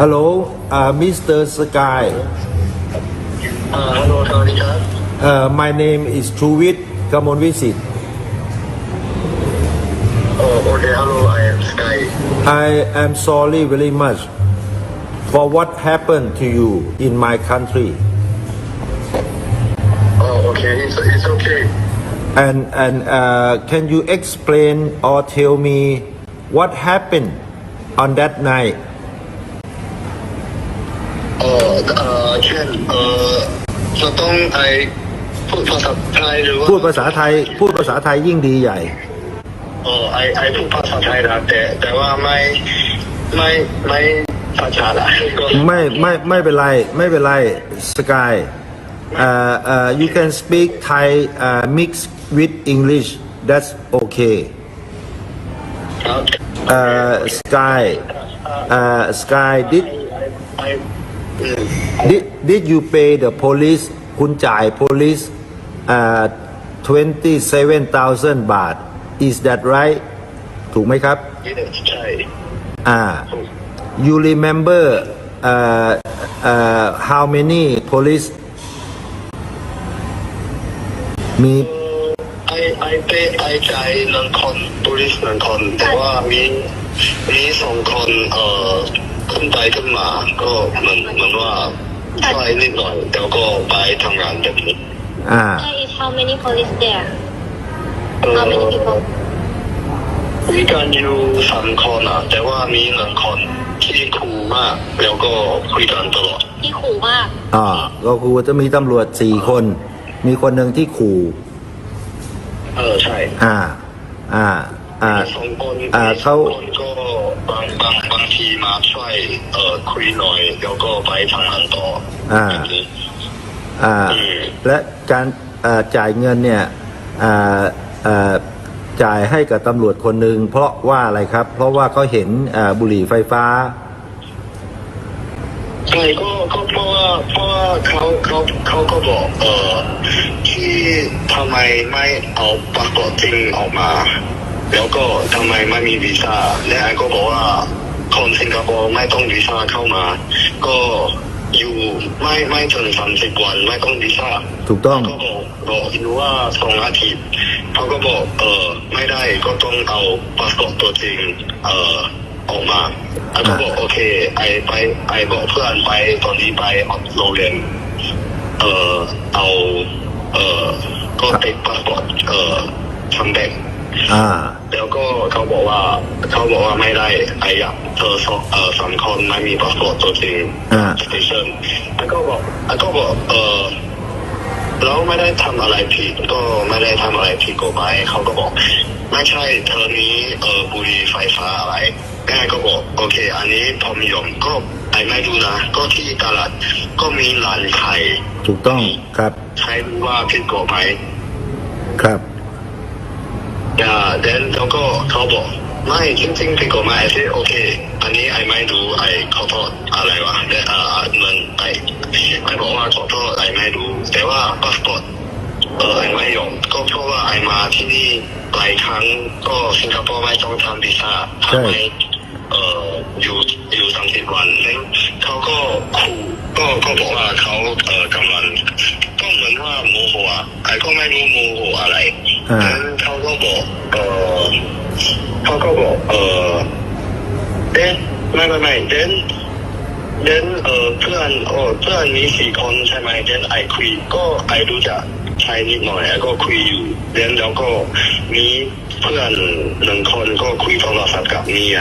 Hello, uh, Mr. Sky. อ่าฮัลโหลสวัสดีครับ Uh, my name is Truwit Kamonvisit. โอ้โอเคฮัลโหล I am Sky I am sorry very much for what happened to you in my country. โอ้โอเค it's it's okay And and uh, can you explain or tell me what happened on that night? เอ่อเอ่อเช่นเอ่อจะต้องไอพูดภาษาไทยหรือว่าพูดภาษาไทย พูดภาษาไทยยิ่งดีใหญ่เออไอไอพูดภาษาไทยนะแต่แต่ว่าไม่ไม่ไม่ภาษาละก็ไม่ไม่ไม่เป็นไรไม่เป็นไรสกาย uh, uh, you can speak Thai uh, mix with English that's okay ครับ uh, Sky uh, Sky did ไออืม did did you pay the police คุณจ่าย police uh, 27,000 บาท is that right ถูกไหมครับ ใช่ อ่า you remember uh, uh, how many police มีไอไอเปไอใจายหนึ่งคน police หนึ่งคน แต่ว่ามีมีสองคนเอ่อ ขึ้นไปขึ้นมาก็เหมือนเหมือนว่าช่วยนิดหน่อยแล้วก็ไปทำงานแบบนี้ อ่า There is how many police there? เอ่อ How many people? มีการอยู่สามคนอะ แต่ว่ามีหนึ่งคนที่คูลมาก แล้วก็คุยกันตลอด ที่ขู่มากอ่าก็คือจะมีตำรวจสี่คน มีคนหนึ่งที่ขู่ เออใช่ อ่า อ่า อ่าสองคนอ่าเขาคนก็บางบางบางทีมาช่วยเอ่อคุยหน่อยแล้วก็ไปทำงานต่ออ่าแบบนี้อ่าอืมและการอ่าจ่ายเงินเนี่ยอ่าอ่าจ่ายให้กับตำรวจคนหนึ่งเพราะว่าอะไรครับ เพราะว่าเขาเห็นอ่าบุหรี่ไฟฟ้า ใช่ก็ก็เพราะว่าเพราะว่าเขาเขาเขาก็บอกเออที่ทำไมไม่เอาปาสปอร์ตจริงออกมา แล้วก็ทำไมไม่มีวีซ่าและไอ้ก็บอกว่าคนสิงคโปร์ไม่ต้องวีซ่าเข้ามา ก็อยู่ไม่ไม่ถึงสามสิบวันไม่ต้องวีซ่าถูกต้องก็บอกบอกอยู่ว่าสองอาทิตย์เขาก็บอกเออไม่ได้ก็ต้องเอาพาสปอร์ตตัวจริงเออออกมาไอ้ก็บอกโอเค ไอไปไอบอกเพื่อนไปตอนนี้ไปโรงเรียนเออเอาเออก็ติดพาสปอร์ตเออทำแบบอ่า แล้วก็เขาบอกว่า เขาบอกว่าไม่ได้ไออยากเธอสองเออสามคนไม่มีพาสปอร์ตตัวจริงอ่า สเตชันไอก็บอกไอก็บอกเออเราไม่ได้ทำอะไรผิดก็ไม่ได้ทำอะไรผิดกฎหมายเขาก็บอกไม่ใช่เธอนี้เออบุหรี่ไฟฟ้าอะไรแม่ก็บอกโอเค อันนี้ผมยอมก็ไอไม่รู้นะก็ที่ตลาดก็มีร้านขายถูกต้องครับ ใช้รู้ว่าผิดกฎหมาย ครับ อย่าเดนแล้วก็เขาบอกไม่จริงๆผิดกฎหมายสิโอเค อันนี้ไอไม่รู้ไอขอโทษอะไรวะแต่อ่าเหมือนไอไอบอกว่าขอโทษไอไม่รู้ แต่ว่าพาสปอร์ตเออไอไม่ยอมก็เพราะว่าไอมาที่นี่หลายครั้งก็สิงคโปร์ไม่ต้องทำวีซ่าใช่ทำไมเอออยู่อยู่สามสิบวันแล้วเขาก็ขู่ก็ก็บอกว่าเขาเออกำลังก็ เหมือนว่าโมโหอะไอก็ไม่รู้โมโหอะไรอ่าแล้วเขาก็บอกเออเขาก็บอกเออเอ๊ะไม่ไม่ไม่เดนเดนเออเพื่อนโอ้เพื่อนมีสี่คนใช่ไหมเดนไอคุยก็ไอรู้จักใช้นิดหน่อยไอก็คุยอยู่เดนแล้วก็มีเพื่อนหนึ่งคนก็คุยโทรศัพท์กับเมีย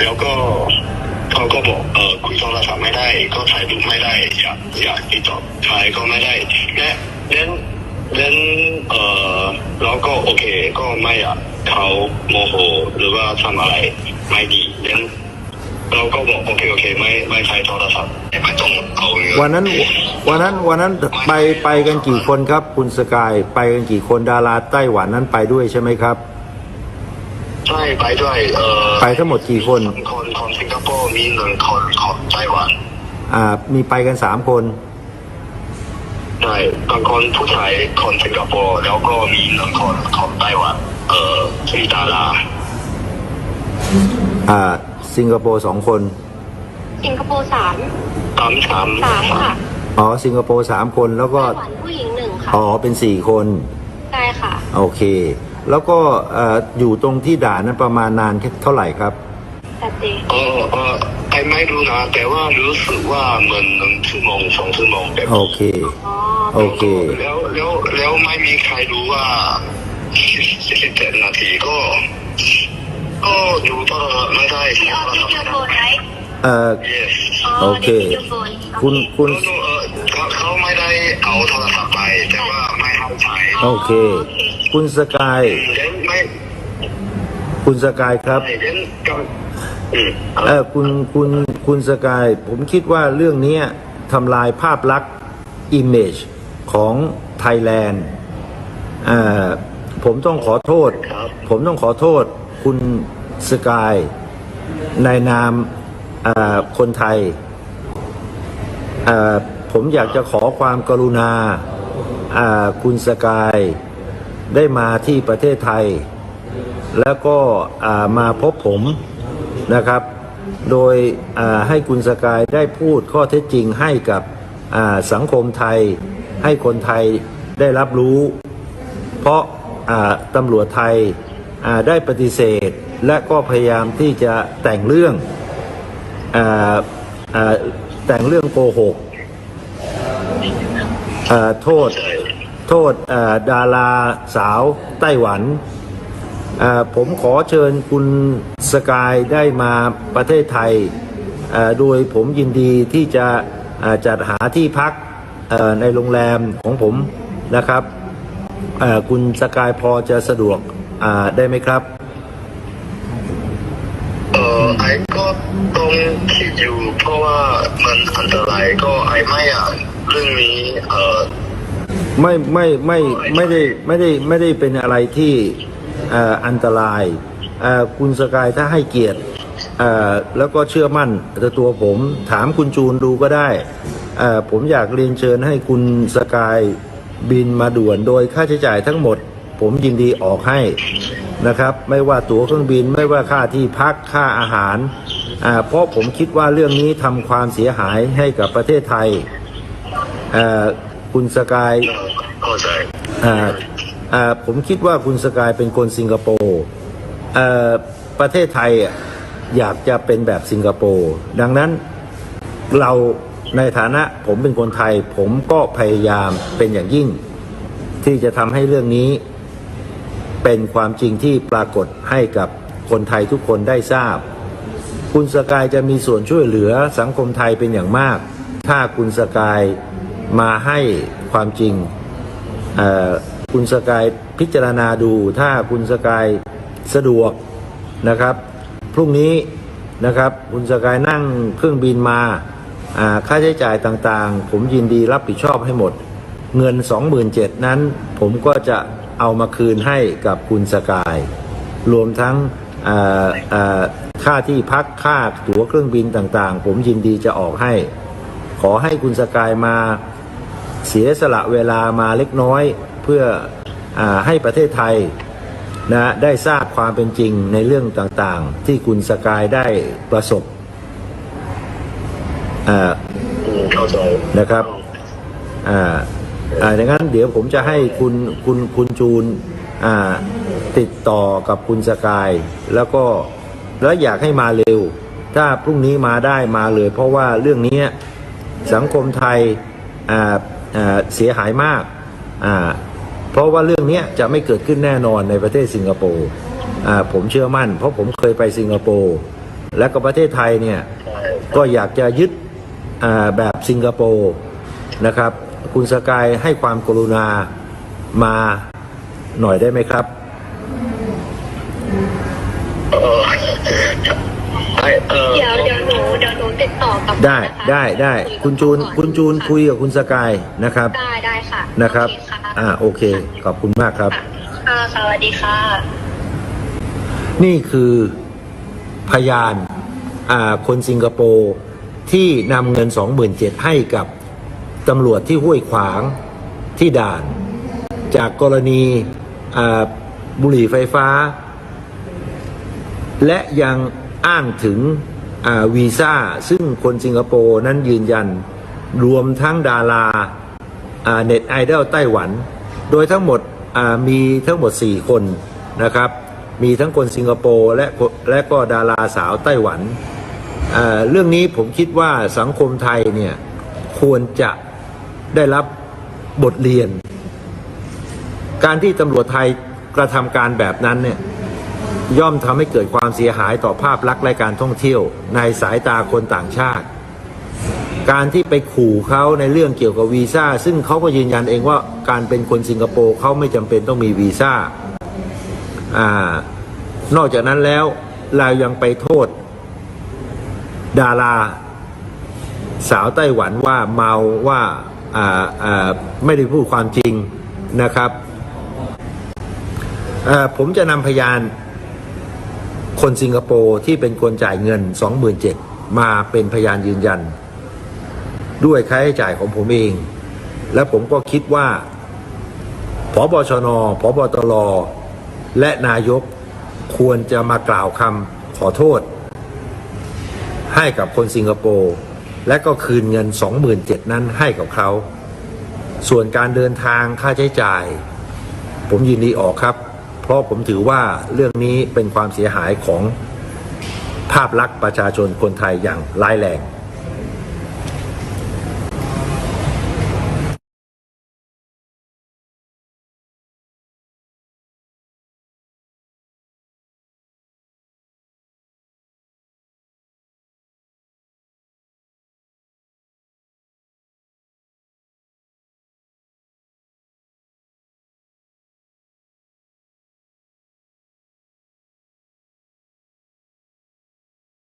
แล้วก็ เขาก็บอกเออคุยโทรศัพท์ไม่ได้ ก็ถ่ายรูปไม่ได้ อยากอยากติดต่อถ่ายก็ไม่ได้และเดนเดนเออแล้วก็โอเค ก็ไม่อยากเขาโมโหหรือว่าทำอะไรไม่ดีเดนเราก็บอกโอเคโอเคไม่ไม่ใช้โทรศัพท์ไม่ต้องเอาเงินวันนั้นวันนั้นวันนั้นไปไปกันกี่คนครับ คุณสกายไปกันกี่คนดาราไต้หวันนั้นไปด้วยใช่ไหมครับ ช่ไปด้วยเอ่อไปทั้งหมดกี่คนสองคนของสิงคโปร์มีหนึ่งคนของไต้หวันอ่า มีไปกันสามคนใช่บางคนผู้ชายคนสิงคโปร์แล้วก็มีหนึ่งคนของไต้หวัน เอ่อมีดาราอ่า สิงคโปร์สองคน สิงคโปร์สามสามสามสามค่ะอ๋อสิงคโปร์สามคนแล้วก็ไต้หวันผู้หญิงหนึ่งค่ะอ๋อเป็นสี่คน ใช่ค่ะ โอเค แล้วก็เอ่ออยู่ตรงที่ด่านนั้นประมาณนานแค่เท่าไหร่ครับชัดเจนเออเออไอไม่รู้นะ แต่ว่ารู้สึกว่าเหมือนหนึ่งชั่วโมงสองชั่วโมงแบบโอเค อ๋อโอเค แล้วแล้วแล้วไม่มีใครรู้ว่าสิบเจ็ดนาทีก็ ก็อยู่ตลอดไม่ได้ที่ออฟฟิศยูโฟนไรเอ่อ yes โอเคยูโฟนคุณ คุณ no, no, เออเขาเขาไม่ได้เอาโทรศัพท์ไป แต่ว่าไม่เข้าใจ โอเค คุณสกาย คุณสกายครับเออคุณคุณคุณสกาย ผมคิดว่าเรื่องนี้ทำลายภาพลักษณ์ image ของไทยแลนด์ผมต้องขอโทษ ผมต้องขอโทษคุณสกายในนามคนไทย ผมอยากจะขอความกรุณา คุณสกายได้มาที่ประเทศไทย แล้วก็มาพบผมนะครับ โดยให้คุณสกายได้พูดข้อเท็จจริงให้กับสังคมไทย ให้คนไทยได้รับรู้ เพราะตำรวจไทยได้ปฏิเสธและก็พยายามที่จะแต่งเรื่องออแต่งเรื่องโกหกโทษ โทษดาราสาวไต้หวัน ผมขอเชิญคุณสกายได้มาประเทศไทย โดยผมยินดีที่จะจัดหาที่พักในโรงแรมของผมนะครับ คุณสกายพอจะสะดวกได้ไหมครับ เออไอก็ต้องคิดอยู่เพราะว่ามันอันตรายก็ไอไม่อะเรื่องนี้เออ ไม่ไม่ไม่ไม่ได้ไม่ได้ไม่ได้เป็นอะไรที่อันตรายคุณสกายถ้าให้เกียรติแล้วก็เชื่อมั่นในตัวผมถามคุณจูนดูก็ได้ ผมอยากเรียนเชิญให้คุณสกายบินมาด่วนโดยค่าใช้จ่ายทั้งหมด ผมยินดีออกให้นะครับ ไม่ว่าตั๋วเครื่องบินไม่ว่าค่าที่พักค่าอาหาร เพราะผมคิดว่าเรื่องนี้ทำความเสียหายให้กับประเทศไทยอ่อ คุณสกายเข้าใจอ่าอ่าผมคิดว่าคุณสกายเป็นคนสิงคโปร์เอ่อประเทศไทยอะอยากจะเป็นแบบสิงคโปร์ดังนั้นเราในฐานะผมเป็นคนไทย ผมก็พยายามเป็นอย่างยิ่ง ที่จะทำให้เรื่องนี้ เป็นความจริงที่ปรากฏให้กับคนไทยทุกคนได้ทราบ คุณสกายจะมีส่วนช่วยเหลือสังคมไทยเป็นอย่างมาก ถ้าคุณสกาย มาให้ความจริงคุณสกายพิจารณาดูถ้าคุณสกายสะดวกนะครับ พรุ่งนี้นะครับคุณสกายนั่งเครื่องบินมาค่าใช้จ่ายต่างๆ ผมยินดีรับผิดชอบให้หมด เงิน 27,000นั้น ผมก็จะเอามาคืนให้กับคุณสกาย รวมทั้งค่าที่พักค่าตั๋วเครื่องบินต่างๆ ผมยินดีจะออกให้ ขอให้คุณสกายมา เสียสละเวลามาเล็กน้อยเพื่ออให้ประเทศไทยนะได้ทราบความเป็นจริงในเรื่องต่างๆ ที่คุณสกายได้ประสบนะครับอ่าอ่าดังนั้นเดี๋ยวผมจะให้คุณคุณคุณจูนอ่าติดต่อกับคุณสกาย แล้วก็แล้วอยากให้มาเร็ว ถ้าพรุ่งนี้มาได้มาเลย เพราะว่าเรื่องนี้สังคมไทยอ่า เสียหายมาก เพราะว่าเรื่องนี้จะไม่เกิดขึ้นแน่นอนในประเทศสิงคโปร์ผมเชื่อมั่น เพราะผมเคยไปสิงคโปร์และก็ประเทศไทยเนี่ยก็อยากจะยึดแบบสิงคโปร์นะครับ คุณสกายให้ความกรุณามาหน่อยได้ไหมครับ เออไอเออเดี๋ยวเดี๋ยวหนูเดี๋ยวหนูติดต่อกลับได้นะคะได้ได้คุณจูนคุณจูนคุยกับคุณสกายนะครับได้ได้ค่ะนะครับ โอเค่ะอ่าโอเค ขอบคุณมากครับ ค่ะค่ะสวัสดีค่ะนี่คือพยานอ่าคนสิงคโปร์ที่นำเงิน 27,000ให้กับตำรวจที่ห้วยขวางที่ด่าน จากกรณีอ่าบุหรี่ไฟฟ้า และยัง อ้างถึงวีซ่า ซึ่งคนสิงคโปร์นั้นยืนยัน รวมทั้งดาราเน็ตไอดอลไต้หวัน โดยทั้งหมดมีทั้งหมด 4 คนนะครับ มีทั้งคนสิงคโปร์และและก็ดาราสาวไต้หวันเรื่องนี้ผมคิดว่าสังคมไทยเนี่ยควรจะได้รับบทเรียน การที่ตำรวจไทยกระทำการแบบนั้นเนี่ย ย่อมทำให้เกิดความเสียหายต่อภาพลักษณ์และการท่องเที่ยว ในสายตาคนต่างชาติ การที่ไปขู่เขาในเรื่องเกี่ยวกับวีซ่า ซึ่งเขาก็ยืนยันเองว่าการเป็นคนสิงคโปร์เขาไม่จำเป็นต้องมีวีซ่าอานอกจากนั้นแล้วเรายังไปโทษ ดาราสาวไต้หวันว่าเมาว่าาาไม่ได้พูดความจริงนะครับผมจะนำพยาน คนสิงคโปร์ที่เป็นคนจ่ายเงิน 27,000มาเป็นพยานยืนยัน ด้วยค่าใช้จ่ายของผมเอง และผมก็คิดว่าพบชนพบตรและนายกควรจะมากล่าวคำขอโทษ ให้กับคนสิงคโปร์และก็คืนเงิน 27,000นั้นให้กับเขา ส่วนการเดินทางค่าใช้จ่าย ผมยินดีออกครับ เพราะผมถือว่าเรื่องนี้เป็นความเสียหายของภาพลักษณ์ประชาชนคนไทยอย่างร้ายแรง